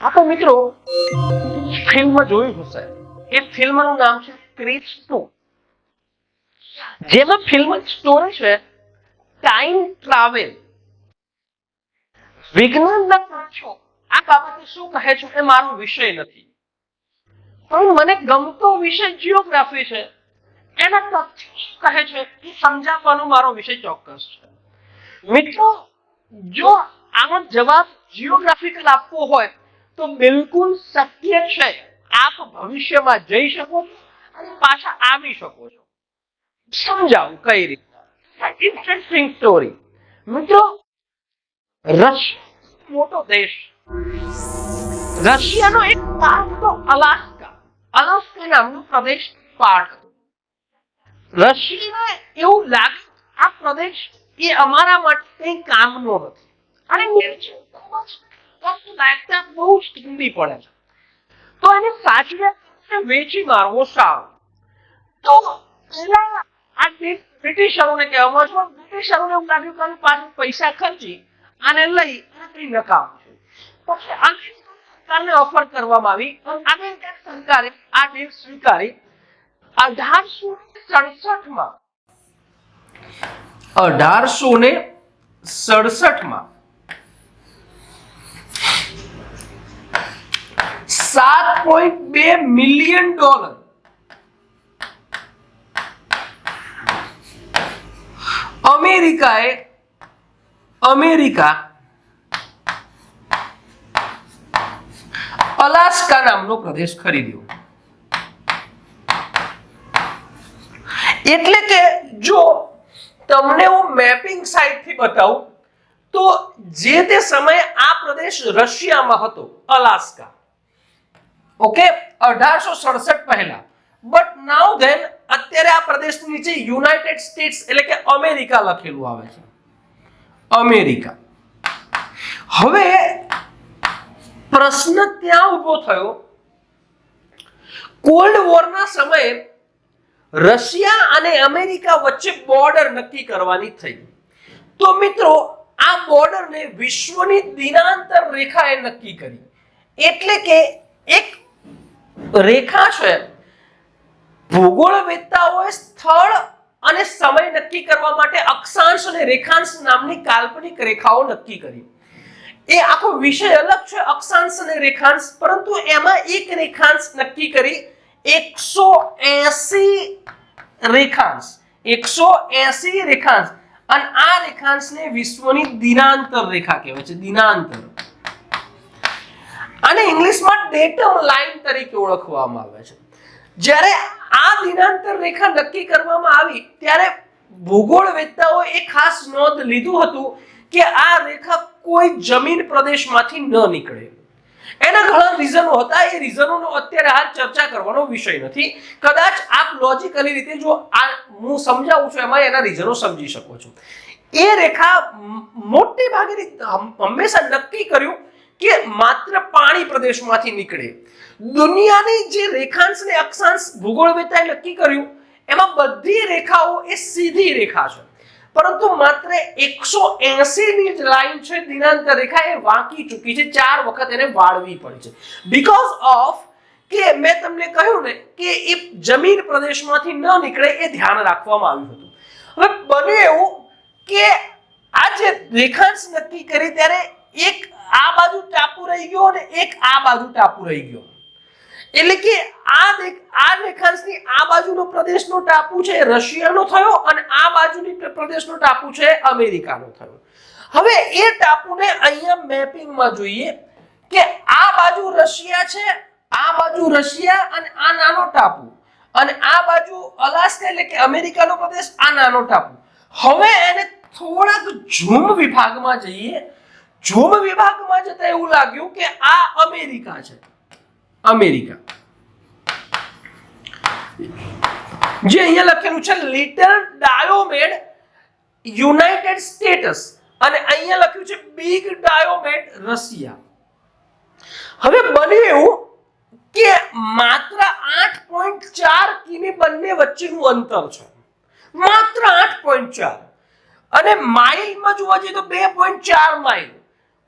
આપણે મિત્રો, ફિલ્મ જોયું હશે. એ ફિલ્મનું નામ છે ક્રિસ ટુ. જેમાં ફિલ્મ સ્ટોરી છે ટાઈમ ટ્રાવેલ. વિજ્ઞાનના પાછો આ બાબતે શું કહે છે એ મારો વિષય નથી. પણ મને ગમતો વિષય જીઓગ્રાફી છે. એના તથ્યો કહે છે એ સમજાવવાનો મારો વિષય ચોક્કસ છે. મિત્રો, જો આનો જવાબ જીઓગ્રાફિકલ આપવો હોય તો બિલકુલ શક્ય છે. આપ ભવિષ્યમાં જઈ શકો છો અને પાછા આવી શકો છો. સમજાવું કઈ રીતના ઇન્ટરેસ્ટિંગ સ્ટોરી મિત્રો, રશિયા મોટો દેશ રશિયાનો એક પાર્ટ હતો અલાસ્કા. અલાસ્કા નામનો પ્રદેશ પાર્ટ હતો રશિયાને એવું લાગે આ પ્રદેશ એ અમારા માટે કંઈ કામનો નથી. અને ખૂબ જ કષ્ટદાયકતા બહુ જ ઠંડી પડે છે. તો એને સાચવે વેચી મારવો સારો. તો પેલા આ બ્રિટિશરોને કહેવામાં છે બ્રિટિશરોને એવું લાગ્યું કે પાછું પૈસા ખર્ચી આને લઈ અને કઈ નકામ પછી ઓફર કરવામાં આવી અમેરિકન સરકારે આ ડીલ સ્વીકારી, અઢારસો સડસઠમાં અઢારસો ને સડસઠ સાત પોઈન્ટ બે મિલિયન ડોલર. અમેરિકાએ અમેરિકા અલાસ્કા નામનો પ્રદેશ ખરીદ્યો. એટલે કે જો તમને હું મેપિંગ સાઇટથી બતાવું, તો જે તે સમયે આ પ્રદેશ રશિયામાં હતો, અલાસ્કા ઓકે? અઢારસો સડસઠ પહેલા. બટ નાઉ ધેન અત્યારે આ પ્રદેશ નીચે યુનાઇટેડ સ્ટેટ્સ એટલે કે અમેરિકા લખેલું આવે છે. અમેરિકા. હવે પ્રશ્ન ત્યાં ઊભો થયો. કોલ્ડ વોરના સમયે રશિયા અને અમેરિકા વચ્ચે બોર્ડર નક્કી કરવાની થઈ. તો મિત્રો, આ બોર્ડરને વિશ્વની દિનાંતર રેખાએ નક્કી કરી. એટલે કે એક રેખા છે. ભૂગોળવેદતાઓએ સ્થળ અને સમય નક્કી કરવા માટે અક્ષાંશ અને રેખાંશ નામની કાલ્પનિક રેખાઓ નક્કી કરી. એ આખો વિષય અલગ છે, અક્ષાંશ અને રેખાંશ. પરંતુ એમાં એક રેખાંશ નક્કી કરી, એકસો એસી રેખાંશ. એકસો એસી રેખાંશ. અને આ રેખાંશને વિશ્વની દિનાંતર રેખા કહેવાય છે, દિનાંતર. આને ઇંગ્લિશમાં ડેટમ લાઇન તરીકે ઓળખવામાં આવે છે. જ્યારે આ દિનાંતર રેખા નક્કી કરવામાં આવી, ત્યારે ભૂગોળવેત્તાઓ એ ખાસ નોંધ લીધું હતું કે આ રેખા કોઈ જમીન પ્રદેશમાંથી ન નીકળે. એના ઘણા રીઝનો હતા. એ રીઝનોનો અત્યારે હાલ ચર્ચા કરવાનો વિષય નથી. કદાચ આપ લોજિકલી રીતે જો આ હું સમજાવું છું, એમાં એના રીઝનો સમજી શકો છો. એ રેખા મોટે ભાગે હમ- હંમેશા નક્કી કર્યું કે માત્ર પાણી પ્રદેશમાંથી નીકળે. દુનિયાની જે રેખાંશ ને અક્ષાંશ ભૂગોળવેત્તાએ નક્કી કર્યું, એમાં બધી રેખાઓ એ સીધી રેખા છે. પરંતુ માત્ર એકસો એસી ની જ લાઈન છે દિનાંતર રેખા એ વાંકી ચૂકી છે, ચાર વખત એને વાળવી પડી છે. બીકોઝ ઓફ કે મેં તમને કહ્યું ને કે એ જમીન પ્રદેશમાંથી ન નીકળે એ ધ્યાન રાખવામાં આવ્યું હતું. હવે બન્યું એવું કે આ જે રેખાંશ નક્કી કરી ત્યારે એક આ બાજુ ટાપુ રહી ગયો અને એક આ બાજુ ટાપુ રહી ગયો. એટલે કે આ આ રેખાંશની આ બાજુનો પ્રદેશનો ટાપુ છે રશિયાનો થયો અને આ બાજુની પ્રદેશનો ટાપુ છે અમેરિકાનો થયો. હવે એ ટાપુને અહીંયા મેપિંગમાં જોઈએ કે આ બાજુ રશિયા છે, આ બાજુ રશિયા અને આ નાનો ટાપુ. અને આ બાજુ અલાસ્કા એટલે કે અમેરિકાનો પ્રદેશ, આ નાનો ટાપુ. હવે એને થોડાક ઝૂમ વિભાગમાં જઈએ ઝૂમ વિભાગમાં જતા એવું લાગ્યું કે આ અમેરિકા છે. અમેરિકા. જે અહીંયા લખેલું છે લિટલ ડાયોમેડ યુનાઇટેડ સ્ટેટ્સ અને અહીંયા લખ્યું છે બિગ ડાયોમેડ રશિયા હવે બન્યું એવું કે માત્ર આઠ પોઈન્ટ ચાર કિમી બંને વચ્ચેનું અંતર છે. માત્ર આઠ પોઈન્ટ ચાર. અને માઇલમાં જોવા જઈએ તો બે પોઈન્ટ ચાર માઇલ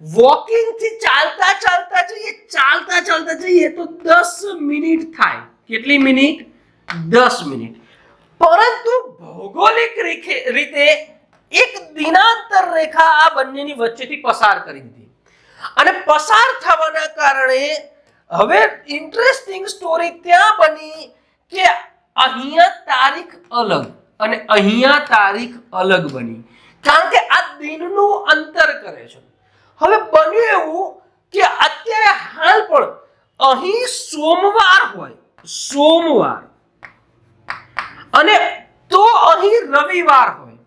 વોકિંગથી ચાલતા ચાલતા જઈએ, ચાલતા ચાલતા જઈએ તો દસ મિનિટ થાય. કેટલી મિનિટ? દસ મિનિટ. પરંતુ ભૌગોલિક રીતે એક દિનાંતર રેખા આ બંનેની વચ્ચેથી પસાર કરી દીધી. અને પસાર થવાના કારણે હવે ઇન્ટરેસ્ટિંગ સ્ટોરી ત્યાં બની કે અહીંયા તારીખ અલગ અને અહીંયા તારીખ અલગ બની. કારણ કે આ દિનનું અંતર કરે છે. હવે બન્યું એવું કે અત્યારે હાલ પણ અહીં સોમવાર હોય, સોમવાર. અને તો અહીં રવિવાર હોય.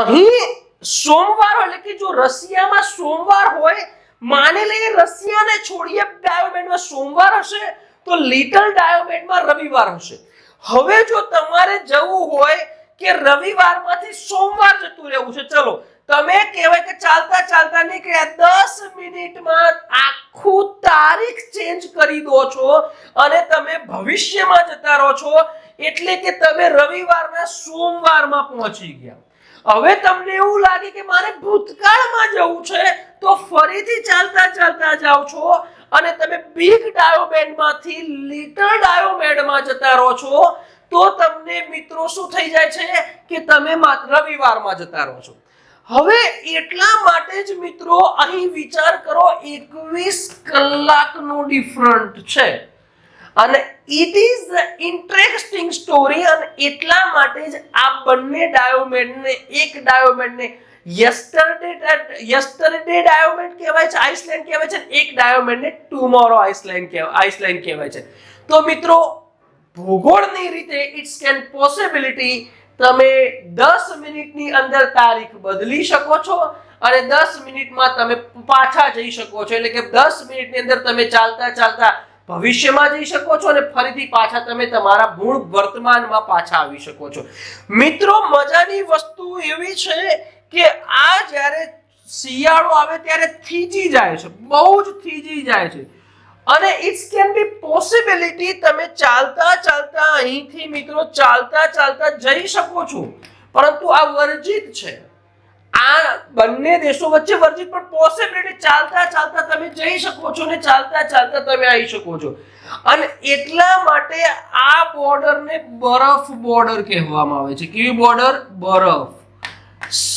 અહીં સોમવાર હોય, એટલે કે જો રશિયામાં સોમવાર હોય, માની લઈએ રશિયાને છોડીએ ડાયોમેન્ટમાં સોમવાર હશે, તો લિટલ ડાયોમેન્ટમાં રવિવાર હશે. હવે જો તમારે જવું હોય કે રવિવારમાંથી સોમવાર જતું રહેવું છે. ચલો, તમે કહેવાય કે ચાલતા ચાલતા નીકળ્યા દસ મિનિટમાં આખું તારીખ ચેન્જ કરી દો છો અને તમે ભવિષ્યમાં જતા રહો છો. એટલે કે તમે રવિવારના સોમવારમાં પહોંચી ગયા. હવે તમને એવું લાગે કે મારે ભૂતકાળમાં જવું છે, તો ફરીથી ચાલતા ચાલતા જાઓ છો અને તમે બિગ ડાયોમેન્ડમાંથી લિટલ ડાયોમેન્ડમાં જતા રહો છો. તો તમને મિત્રો શું થઈ જાય છે કે તમે માત્ર રવિવારમાં જતા રહો છો? હવે એટલા માટે જ મિત્રો અહીં વિચાર કરો, એકવીસ કલાકનો ડિફરન્ટ છે. અને ઇટ ઇઝ ઇન્ટરેસ્ટિંગ સ્ટોરી અને એટલા માટે જ આ બંને ડાયોમેન્ટને એક ડાયોમેન્ટને યસ્ટરડે યસ્ટરડે ડાયોમેન્ટ કહેવાય છે આઇસલેન્ડ કહેવાય છે, એક ડાયોમેન્ડને ટુમોરો આઇસલેન્ડ કહેવાય આઇસલેન્ડ કહેવાય છે. તો મિત્રો ભૂગોળની રીતે ઇટ્સ કેન પોસિબિલિટી તમે દસ મિનિટની અંદર તારીખ બદલી શકો છો અને દસ મિનિટમાં તમે પાછા જઈ શકો છો. એટલે કે દસ મિનિટની અંદર તમે ચાલતા ચાલતા ભવિષ્યમાં જઈ શકો છો અને ફરીથી પાછા તમે તમારા મૂળ વર્તમાનમાં પાછા આવી શકો છો. મિત્રો, મજાની વસ્તુ એવી છે કે આ જ્યારે શિયાળો આવે ત્યારે થીજી જાય છે. બહુ જ થીજી જાય છે. અને ઇટ્સ કેન બી પોસિબિલિટી તમે ચાલતા ચાલતા અહીંથી મિત્રો ચાલતા ચાલતા જઈ શકો છો. પરંતુ આ વર્જિત છે. આ બંને દેશો વચ્ચે વર્જિત પણ પોસિબિલિટી ચાલતા ચાલતા તમે જઈ શકો છો ને ચાલતા ચાલતા તમે આવી શકો છો. અને એટલા માટે આ બોર્ડરને બરફ બોર્ડર કહેવામાં આવે છે. કેવી બોર્ડર બરફ.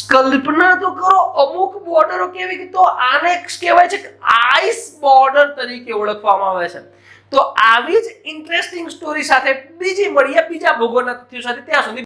કલ્પના તો કરો, અમુક બોર્ડરો કેવી તો આને કહેવાય છે આઈસ બોર્ડર તરીકે ઓળખવામાં આવે છે. તો આવી જ ઇન્ટરેસ્ટિંગ સ્ટોરી સાથે બીજી મળીએ બીજા ભૂગોળના તથ્યો સાથે. ત્યાં સુધી